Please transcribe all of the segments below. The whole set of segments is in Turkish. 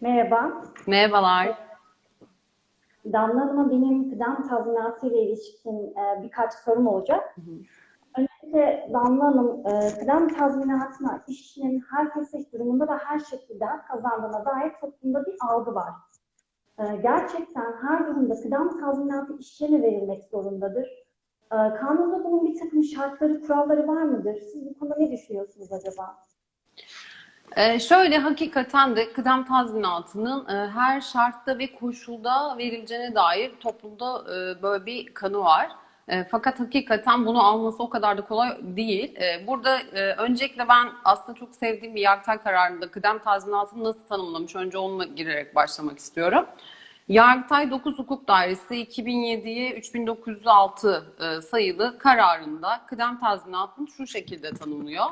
Merhaba. Merhabalar. Damla Hanım'a benim kıdem tazminatı ile ilişkin e, birkaç sorum olacak. Öncelikle Damla Hanım, e, kıdem tazminatına işçinin her kesik durumunda ve her şekilde kazandığına dair toplumda bir algı var. E, gerçekten her durumda kıdem tazminatı işçiye verilmek zorundadır? E, kanunda bunun bir takım şartları, kuralları var mıdır? Siz bu konuda ne düşünüyorsunuz acaba? Ee, şöyle hakikaten de kıdem tazminatının e, her şartta ve koşulda verileceğine dair toplumda e, böyle bir kanı var. E, fakat hakikaten bunu alması o kadar da kolay değil. Burada öncelikle ben aslında çok sevdiğim bir Yargıtay kararında kıdem tazminatını nasıl tanımlamış önce onunla girerek başlamak istiyorum. Yargıtay 9 Hukuk Dairesi 2007'ye 3906 e, sayılı kararında kıdem tazminatını şu şekilde tanımlıyor.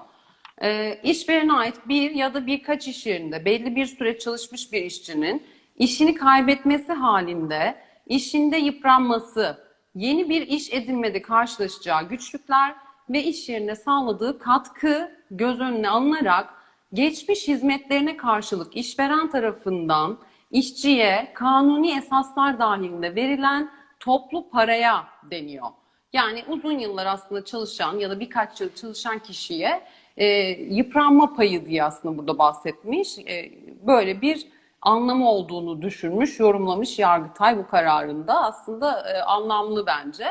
E, işverene ait bir ya da birkaç iş yerinde belli bir süre çalışmış bir işçinin işini kaybetmesi halinde işinde yıpranması, yeni bir iş edinmede karşılaşacağı güçlükler ve iş yerine sağladığı katkı göz önüne alınarak geçmiş hizmetlerine karşılık işveren tarafından işçiye kanuni esaslar dahilinde verilen toplu paraya deniyor. Yani uzun yıllar aslında çalışan ya da birkaç yıl çalışan kişiye e, yıpranma payı diye aslında burada bahsetmiş. E, böyle bir anlamı olduğunu düşünmüş, yorumlamış Yargıtay bu kararında. Aslında e, anlamlı bence.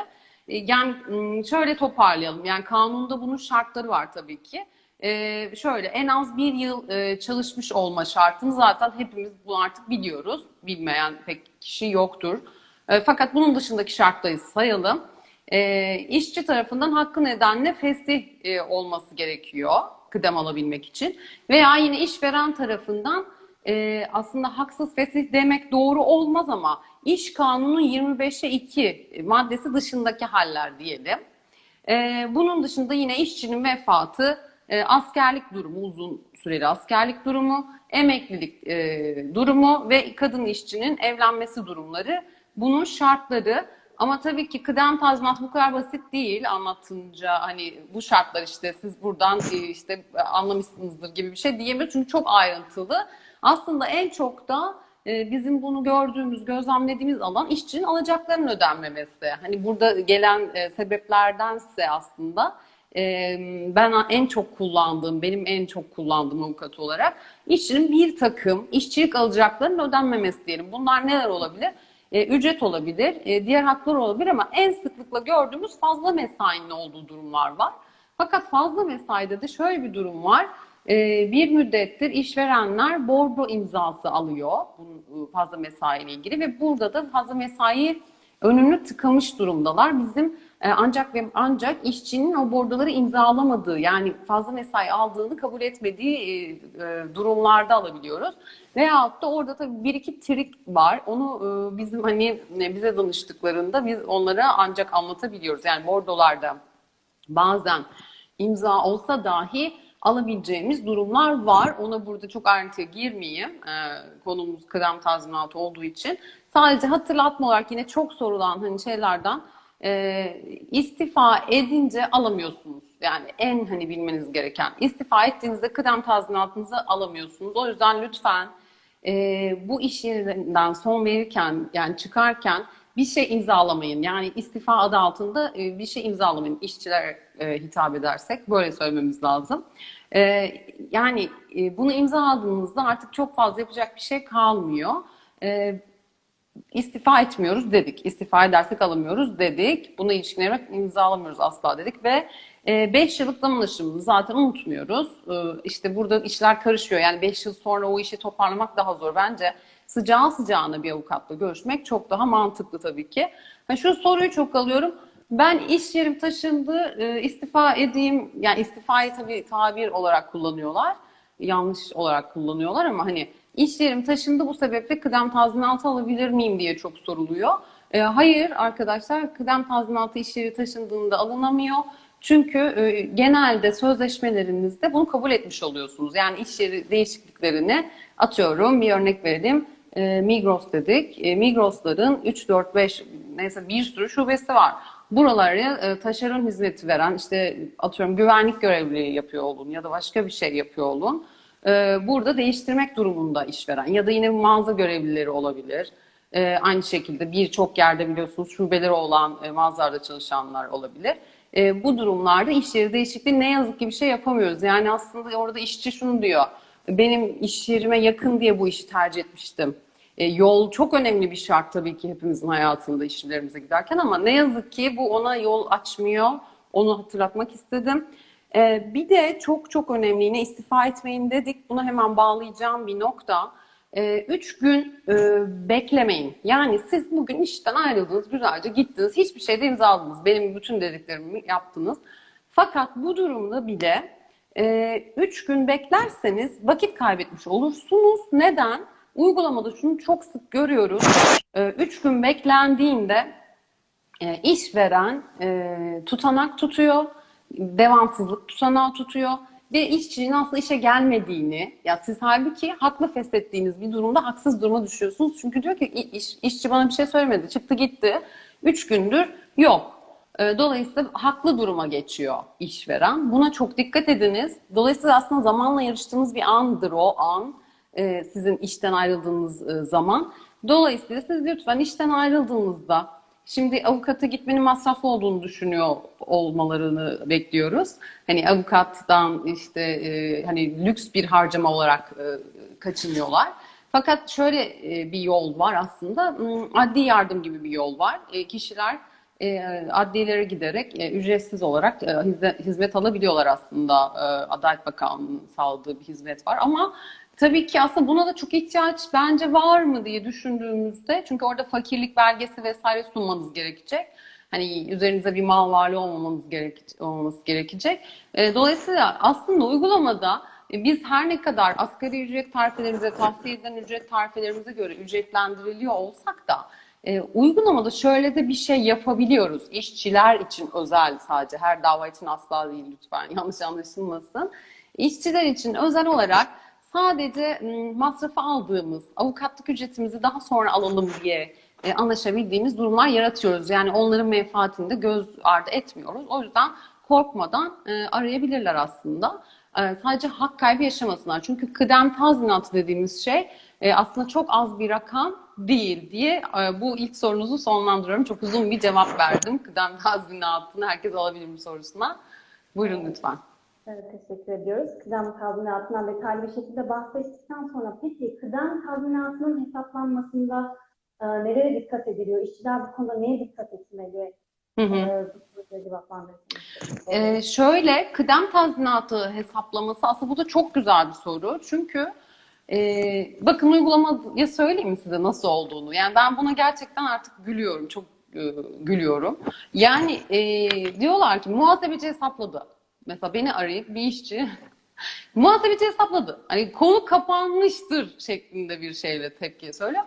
E, yani m, şöyle toparlayalım. Yani kanunda bunun şartları var tabii ki. E, şöyle en az bir yıl e, çalışmış olma şartını zaten hepimiz bunu artık biliyoruz. Bilmeyen pek kişi yoktur. E, fakat bunun dışındaki şartları sayalım. E, işçi tarafından hakkı nedenle fesih e, olması gerekiyor kıdem alabilmek için. Veya yine işveren tarafından e, aslında haksız fesih demek doğru olmaz ama iş kanunu 25'e 2 maddesi dışındaki haller diyelim. E, bunun dışında yine işçinin vefatı, e, askerlik durumu, uzun süreli askerlik durumu, emeklilik e, durumu ve kadın işçinin evlenmesi durumları bunun şartları. Ama tabii ki kıdem tazminat bu kadar basit değil anlatınca hani bu şartlar işte siz buradan e, işte anlamışsınızdır gibi bir şey diyemiyorum çünkü çok ayrıntılı. Aslında en çok da e, bizim bunu gördüğümüz, gözlemlediğimiz alan işçinin alacaklarının ödenmemesi. Hani burada gelen e, sebeplerdense aslında e, ben en çok kullandığım, benim en çok kullandığım avukat olarak işçinin bir takım işçilik alacaklarının ödenmemesi diyelim. Bunlar neler olabilir? E, ücret olabilir, e, diğer haklar olabilir ama en sıklıkla gördüğümüz fazla mesainin olduğu durumlar var. Fakat fazla mesaide de şöyle bir durum var. E, bir müddettir işverenler bordo imzası alıyor bu fazla mesai ile ilgili ve burada da fazla mesai önünü tıkamış durumdalar. Bizim e, ancak ve ancak işçinin o bordoları imzalamadığı yani fazla mesai aldığını kabul etmediği e, e, durumlarda alabiliyoruz. Veyahut da orada tabii bir iki trik var. Onu e, bizim hani e, bize danıştıklarında biz onlara ancak anlatabiliyoruz. Yani bordolarda bazen imza olsa dahi alabileceğimiz durumlar var. Ona burada çok ayrıntıya girmeyeyim. E, konumuz kıdem tazminatı olduğu için. Sadece hatırlatma olarak yine çok sorulan hani şeylerden e, istifa edince alamıyorsunuz. Yani en hani bilmeniz gereken istifa ettiğinizde kıdem tazminatınızı alamıyorsunuz. O yüzden lütfen e, bu iş yerinden son verirken yani çıkarken bir şey imzalamayın. Yani istifa adı altında e, bir şey imzalamayın. İşçilere e, hitap edersek böyle söylememiz lazım. E, yani e, bunu imzaladığınızda artık çok fazla yapacak bir şey kalmıyor. E, istifa etmiyoruz dedik. İstifa edersek alamıyoruz dedik. Buna ilişkin olarak imzalamıyoruz asla dedik ve 5 yıllık zaman zaten unutmuyoruz. E, işte burada işler karışıyor. Yani 5 yıl sonra o işi toparlamak daha zor. Bence sıcağı sıcağına bir avukatla görüşmek çok daha mantıklı tabii ki. Yani şu soruyu çok alıyorum. Ben iş yerim taşındı, e, istifa edeyim. Yani istifayı tabii tabir olarak kullanıyorlar. Yanlış olarak kullanıyorlar ama hani iş yerim taşındı bu sebeple kıdem tazminatı alabilir miyim diye çok soruluyor. E, hayır arkadaşlar kıdem tazminatı iş yeri taşındığında alınamıyor. Çünkü e, genelde sözleşmelerinizde bunu kabul etmiş oluyorsunuz. Yani iş yeri değişikliklerini atıyorum bir örnek verelim. E, Migros dedik. E, Migros'ların 3, 4, 5 neyse bir sürü şubesi var. Buraları e, taşeron hizmeti veren işte atıyorum güvenlik görevliliği yapıyor olun ya da başka bir şey yapıyor olun. E, burada değiştirmek durumunda işveren ya da yine mağaza görevlileri olabilir. E, aynı şekilde birçok yerde biliyorsunuz şubeleri olan e, mağazalarda çalışanlar olabilir. E, bu durumlarda iş yeri değişikliği ne yazık ki bir şey yapamıyoruz. Yani aslında orada işçi şunu diyor. Benim iş yerime yakın diye bu işi tercih etmiştim. Yol çok önemli bir şart tabii ki hepimizin hayatında işlerimize giderken ama ne yazık ki bu ona yol açmıyor. Onu hatırlatmak istedim. E, bir de çok çok önemli yine istifa etmeyin dedik. Buna hemen bağlayacağım bir nokta. E, üç gün e, beklemeyin. Yani siz bugün işten ayrıldınız, güzelce gittiniz, hiçbir şeyde imzaladınız. Benim bütün dediklerimi yaptınız. Fakat bu durumda bile e, üç gün beklerseniz vakit kaybetmiş olursunuz. Neden? Uygulamada şunu çok sık görüyoruz. E, üç gün beklendiğinde e, işveren e, tutanak tutuyor, devamsızlık tutanağı tutuyor ve işçinin aslında işe gelmediğini, ya siz halbuki haklı feshettiğiniz bir durumda haksız duruma düşüyorsunuz. Çünkü diyor ki iş, işçi bana bir şey söylemedi, çıktı gitti, üç gündür yok. E, Dolayısıyla haklı duruma geçiyor işveren. Buna çok dikkat ediniz. Dolayısıyla aslında zamanla yarıştığınız bir andır o an. e, Sizin işten ayrıldığınız e, zaman. Dolayısıyla siz lütfen işten ayrıldığınızda Şimdi avukata gitmenin masraflı olduğunu düşünüyor olmalarını bekliyoruz. Hani avukattan işte e, hani lüks bir harcama olarak e, kaçınıyorlar. Fakat şöyle e, bir yol var aslında. Hmm, Adli yardım gibi bir yol var. E, kişiler e, adliyelere giderek e, ücretsiz olarak e, hizmet, alabiliyorlar aslında. E, Adalet Bakanlığı'nın sağladığı bir hizmet var ama tabii ki aslında buna da çok ihtiyaç bence var mı diye düşündüğümüzde çünkü orada fakirlik belgesi vesaire sunmanız gerekecek. Hani üzerinize bir mal varlığı olmamanız gerek, olmaması gerekecek. E, dolayısıyla aslında uygulamada e, biz her ne kadar asgari ücret tarifelerimize, tavsiye edilen ücret tarifelerimize göre ücretlendiriliyor olsak da e, uygulamada şöyle de bir şey yapabiliyoruz. İşçiler için özel sadece, her dava için asla değil lütfen yanlış anlaşılmasın. İşçiler için özel olarak sadece masrafı aldığımız avukatlık ücretimizi daha sonra alalım diye e, anlaşabildiğimiz durumlar yaratıyoruz. Yani onların menfaatini de göz ardı etmiyoruz. O yüzden korkmadan e, arayabilirler aslında. E, sadece hak kaybı yaşamasınlar. Çünkü kıdem tazminatı dediğimiz şey aslında çok az bir rakam değil diye bu ilk sorunuzu sonlandırıyorum. Çok uzun bir cevap verdim. Kıdem tazminatını herkes alabilir mi sorusuna. Buyurun lütfen. Evet, teşekkür ediyoruz. Kıdem tazminatından detaylı bir şekilde bahsettikten sonra peki kıdem tazminatının hesaplanmasında e, nelere dikkat ediliyor? İşçiler bu konuda neye dikkat etmeli? Hı hı. E. Ee, şöyle kıdem tazminatı hesaplaması aslında bu da çok güzel bir soru. Çünkü e, bakın uygulamaya söyleyeyim mi size nasıl olduğunu. Yani ben buna gerçekten artık gülüyorum. Çok e, gülüyorum. Yani e, diyorlar ki muhasebeci hesapladı. Mesela beni arayıp bir işçi muhasebeci hesapladı. Hani konu kapanmıştır şeklinde bir şeyle tepki söylüyor.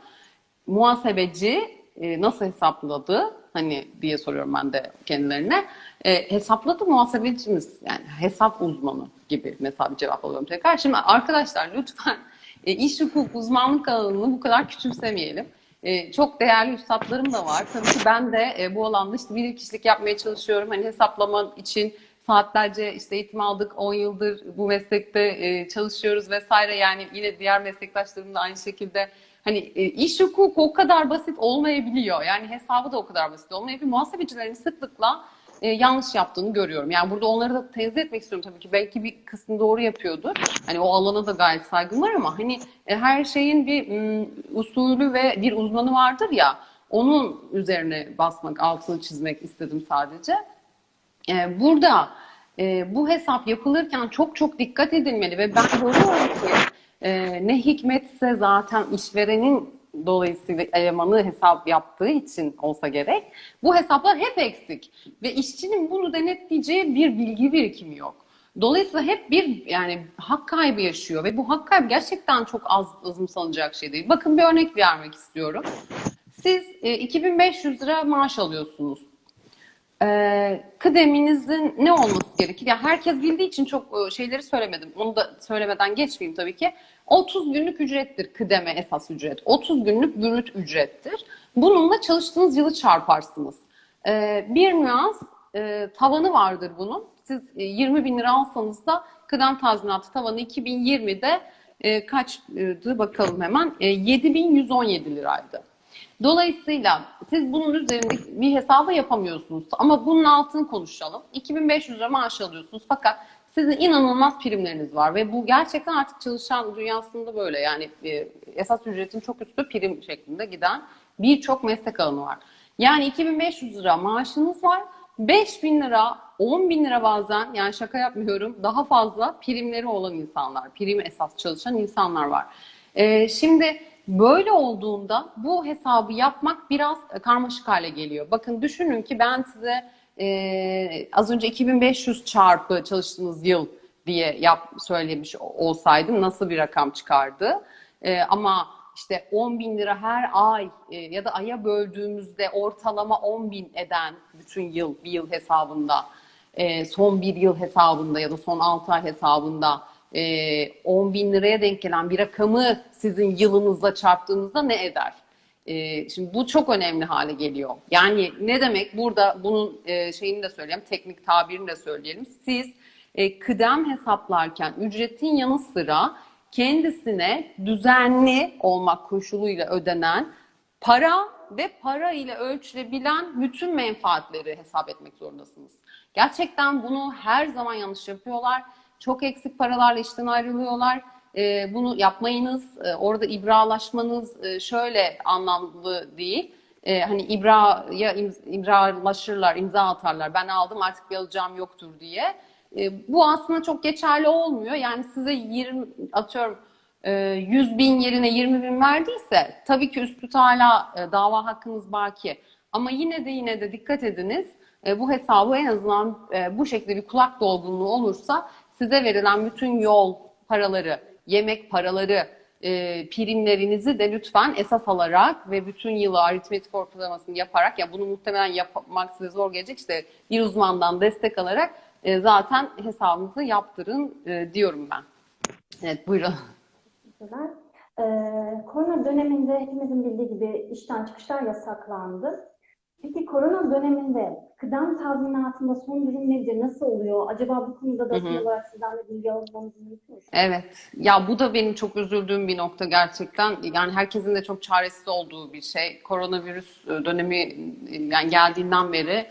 Muhasebeci e, nasıl hesapladı? Hani diye soruyorum ben de kendilerine. E, hesapladı muhasebecimiz yani hesap uzmanı gibi mesela bir cevap alıyorum tekrar. Şimdi arkadaşlar lütfen e, iş hukuk uzmanlık alanını bu kadar küçümsemeyelim. E, çok değerli üstadlarım da var. Tabii ki ben de e, bu alanda işte bir kişilik yapmaya çalışıyorum. Hani hesaplama için saatlerce işte eğitim aldık. 10 yıldır bu meslekte e, çalışıyoruz vesaire. Yani yine diğer meslektaşlarım da aynı şekilde Hani e, iş hukuku o kadar basit olmayabiliyor. Yani hesabı da o kadar basit olmayabiliyor. Muhasebecilerin sıklıkla e, yanlış yaptığını görüyorum. Yani burada onları da tenzih etmek istiyorum tabii ki. Belki bir kısmı doğru yapıyordur. Hani o alana da gayet saygım var ama hani her şeyin bir usulü ve bir uzmanı vardır ya. Onun üzerine basmak, altını çizmek istedim sadece. E, burada e, bu hesap yapılırken çok çok dikkat edilmeli ve ben görüyorum ki e, ne hikmetse zaten işverenin dolayısıyla elemanı hesap yaptığı için olsa gerek bu hesaplar hep eksik ve işçinin bunu denetleyeceği bir bilgi birikimi yok. Dolayısıyla hep bir yani hak kaybı yaşıyor ve bu hak kaybı gerçekten çok az azımsanacak şey değil. Bakın bir örnek vermek istiyorum. Siz e, 2500 lira maaş alıyorsunuz. Ee, kıdeminizin ne olması gerekir? Yani herkes bildiği için çok e, şeyleri söylemedim. Onu da söylemeden geçmeyeyim tabii ki. 30 günlük ücrettir kıdeme esas ücret. 30 günlük brüt ücrettir. Bununla çalıştığınız yılı çarparsınız. Ee, bir nüans e, tavanı vardır bunun. siz e, 20 bin lira alsanız da kıdem tazminatı tavanı 2020'de e, kaçtı bakalım hemen e, 7117 liraydı. Dolayısıyla siz bunun üzerinde bir hesabı yapamıyorsunuz. Ama bunun altını konuşalım. 2500 lira maaş alıyorsunuz fakat sizin inanılmaz primleriniz var ve bu gerçekten artık çalışan dünyasında böyle yani e, esas ücretin çok üstü prim şeklinde giden birçok meslek alanı var. Yani 2500 lira maaşınız var. 5000 lira, 10 bin lira bazen yani şaka yapmıyorum daha fazla primleri olan insanlar, prim esas çalışan insanlar var. Ee, şimdi böyle olduğunda bu hesabı yapmak biraz karmaşık hale geliyor. Bakın düşünün ki ben size e, az önce 2500 çarpı çalıştığınız yıl diye yap, söylemiş olsaydım nasıl bir rakam çıkardı? E, ama işte 10 bin lira her ay e, ya da aya böldüğümüzde ortalama 10 bin eden bütün yıl, bir yıl hesabında, e, son bir yıl hesabında ya da son 6 ay hesabında e, 10 bin liraya denk gelen bir rakamı sizin yılınızla çarptığınızda ne eder? E, şimdi bu çok önemli hale geliyor. Yani ne demek? Burada bunun e, şeyini de söyleyeyim, teknik tabirini de söyleyelim. Siz e, kıdem hesaplarken ücretin yanı sıra kendisine düzenli olmak koşuluyla ödenen para ve para ile ölçülebilen bütün menfaatleri hesap etmek zorundasınız. Gerçekten bunu her zaman yanlış yapıyorlar. Çok eksik paralarla işten ayrılıyorlar. Ee, bunu yapmayınız. Ee, orada ibralaşmanız e, şöyle anlamlı değil. Ee, hani ibraya im- ibralaşırlar, imza atarlar. Ben aldım artık bir alacağım yoktur diye. E, bu aslında çok geçerli olmuyor. Yani size 20 atıyorum e, 100 bin yerine 20 bin verdiyse tabii ki üstü hala e, dava hakkınız baki. Ama yine de yine de dikkat ediniz. E, bu hesabı en azından e, bu şekilde bir kulak dolgunluğu olursa size verilen bütün yol paraları, yemek paraları, e, primlerinizi de lütfen esas alarak ve bütün yılı aritmetik ortalamasını yaparak ya bunu muhtemelen yapmak size zor gelecek işte bir uzmandan destek alarak e, zaten hesabınızı yaptırın e, diyorum ben. Evet buyurun. Ee, korona döneminde hepimizin bildiği gibi işten çıkışlar yasaklandı. Peki korona döneminde kıdem tazminatında son durum nedir? Nasıl oluyor? Acaba bu konuda da Hı hı. son olarak sizden de bilgi almamız mümkün mü? Evet. Ya bu da benim çok üzüldüğüm bir nokta gerçekten. Yani herkesin de çok çaresiz olduğu bir şey. Koronavirüs dönemi yani geldiğinden beri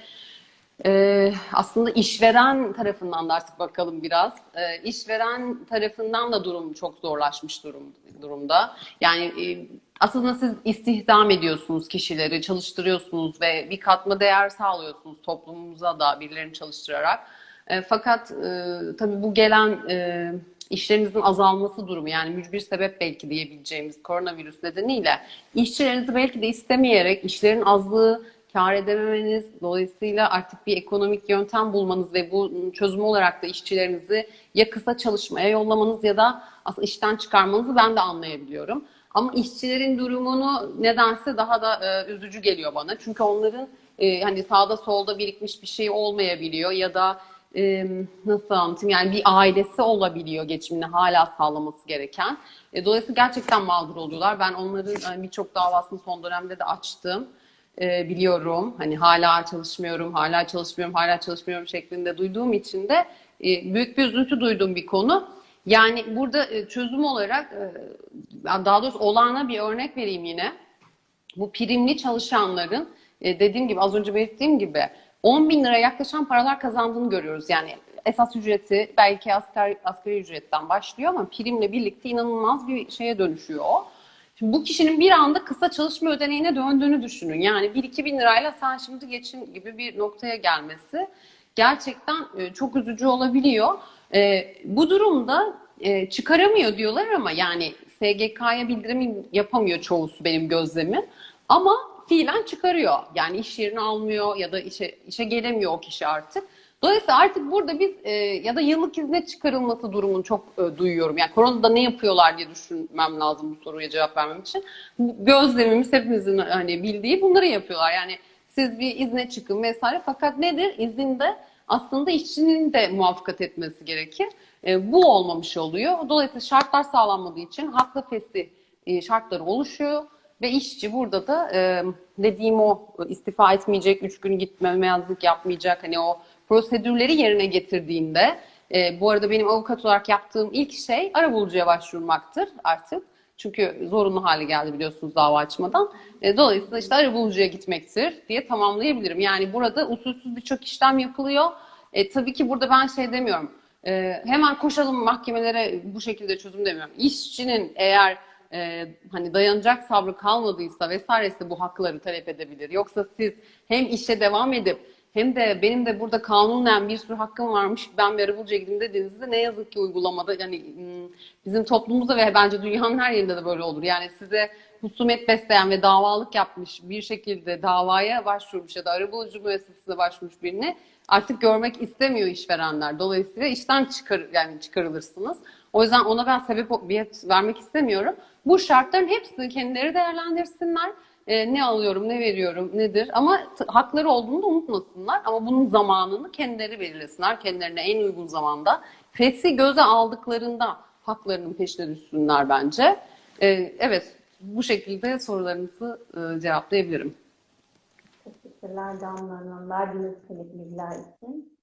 e, aslında işveren tarafından da artık bakalım biraz. E, işveren tarafından da durum çok zorlaşmış durum durumda. Yani e, aslında siz istihdam ediyorsunuz kişileri, çalıştırıyorsunuz ve bir katma değer sağlıyorsunuz toplumumuza da birilerini çalıştırarak. E, fakat e, tabii bu gelen e, işlerinizin azalması durumu yani mücbir sebep belki diyebileceğimiz koronavirüs nedeniyle işçilerinizi belki de istemeyerek işlerin azlığı kar edememeniz, dolayısıyla artık bir ekonomik yöntem bulmanız ve bu çözüm olarak da işçilerinizi ya kısa çalışmaya yollamanız ya da aslında işten çıkarmanızı ben de anlayabiliyorum. Ama işçilerin durumunu nedense daha da e, üzücü geliyor bana. Çünkü onların e, hani sağda solda birikmiş bir şey olmayabiliyor ya da e, nasıl anlatayım yani bir ailesi olabiliyor geçimini hala sağlaması gereken. E, dolayısıyla gerçekten mağdur oluyorlar. Ben onların e, birçok davasını son dönemde de açtım e, biliyorum. Hani hala çalışmıyorum, hala çalışmıyorum, hala çalışmıyorum şeklinde duyduğum için de e, büyük bir üzüntü duyduğum bir konu. Yani burada e, çözüm olarak e, daha doğrusu olağana bir örnek vereyim yine. Bu primli çalışanların e, dediğim gibi az önce belirttiğim gibi 10 bin lira yaklaşan paralar kazandığını görüyoruz. Yani esas ücreti belki asgari, asgari ücretten başlıyor ama primle birlikte inanılmaz bir şeye dönüşüyor o. Şimdi bu kişinin bir anda kısa çalışma ödeneğine döndüğünü düşünün. Yani 1-2 bin lirayla sen şimdi geçin gibi bir noktaya gelmesi gerçekten e, çok üzücü olabiliyor. E, bu durumda çıkaramıyor diyorlar ama yani SGK'ya bildirim yapamıyor çoğusu benim gözlemim. Ama fiilen çıkarıyor. Yani iş yerini almıyor ya da işe, işe gelemiyor o kişi artık. Dolayısıyla artık burada biz e, ya da yıllık izne çıkarılması durumunu çok e, duyuyorum. Yani koronada ne yapıyorlar diye düşünmem lazım bu soruya cevap vermem için. Gözlemimiz hepimizin hani bildiği bunları yapıyorlar. Yani siz bir izne çıkın vesaire fakat nedir? İzinde aslında işçinin de muvaffakat etmesi gerekir. E, bu olmamış oluyor. Dolayısıyla şartlar sağlanmadığı için haklı fesih e, şartları oluşuyor. Ve işçi burada da e, dediğim o istifa etmeyecek, üç gün gitmemezlik yapmayacak, hani o prosedürleri yerine getirdiğinde e, bu arada benim avukat olarak yaptığım ilk şey arabulucuya başvurmaktır artık. Çünkü zorunlu hale geldi biliyorsunuz dava açmadan. E, dolayısıyla işte arabulucuya gitmektir diye tamamlayabilirim. Yani burada usulsüz birçok işlem yapılıyor. E, tabii ki burada ben şey demiyorum. e, hemen koşalım mahkemelere bu şekilde çözüm demiyorum. İşçinin eğer e, hani dayanacak sabrı kalmadıysa vesairesi bu hakları talep edebilir. Yoksa siz hem işe devam edip hem de benim de burada kanunen bir sürü hakkım varmış ben bir arabulucuya gideyim dediğinizde ne yazık ki uygulamada yani bizim toplumumuzda ve bence dünyanın her yerinde de böyle olur. Yani size husumet besleyen ve davalık yapmış bir şekilde davaya başvurmuş ya da arabulucu müessesesine başvurmuş birini artık görmek istemiyor işverenler. Dolayısıyla işten çıkar yani çıkarılırsınız. O yüzden ona ben sebebiyet vermek istemiyorum. Bu şartların hepsini kendileri değerlendirsinler. Ee, ne alıyorum, ne veriyorum, nedir? Ama hakları olduğunu da unutmasınlar. Ama bunun zamanını kendileri belirlesinler. Kendilerine en uygun zamanda. Fethi göze aldıklarında haklarının peşine düşsünler bence. Ee, evet, bu şekilde sorularınızı e, cevaplayabilirim. Teşekkürler Damla Hanım. Verdiğiniz bilgiler için.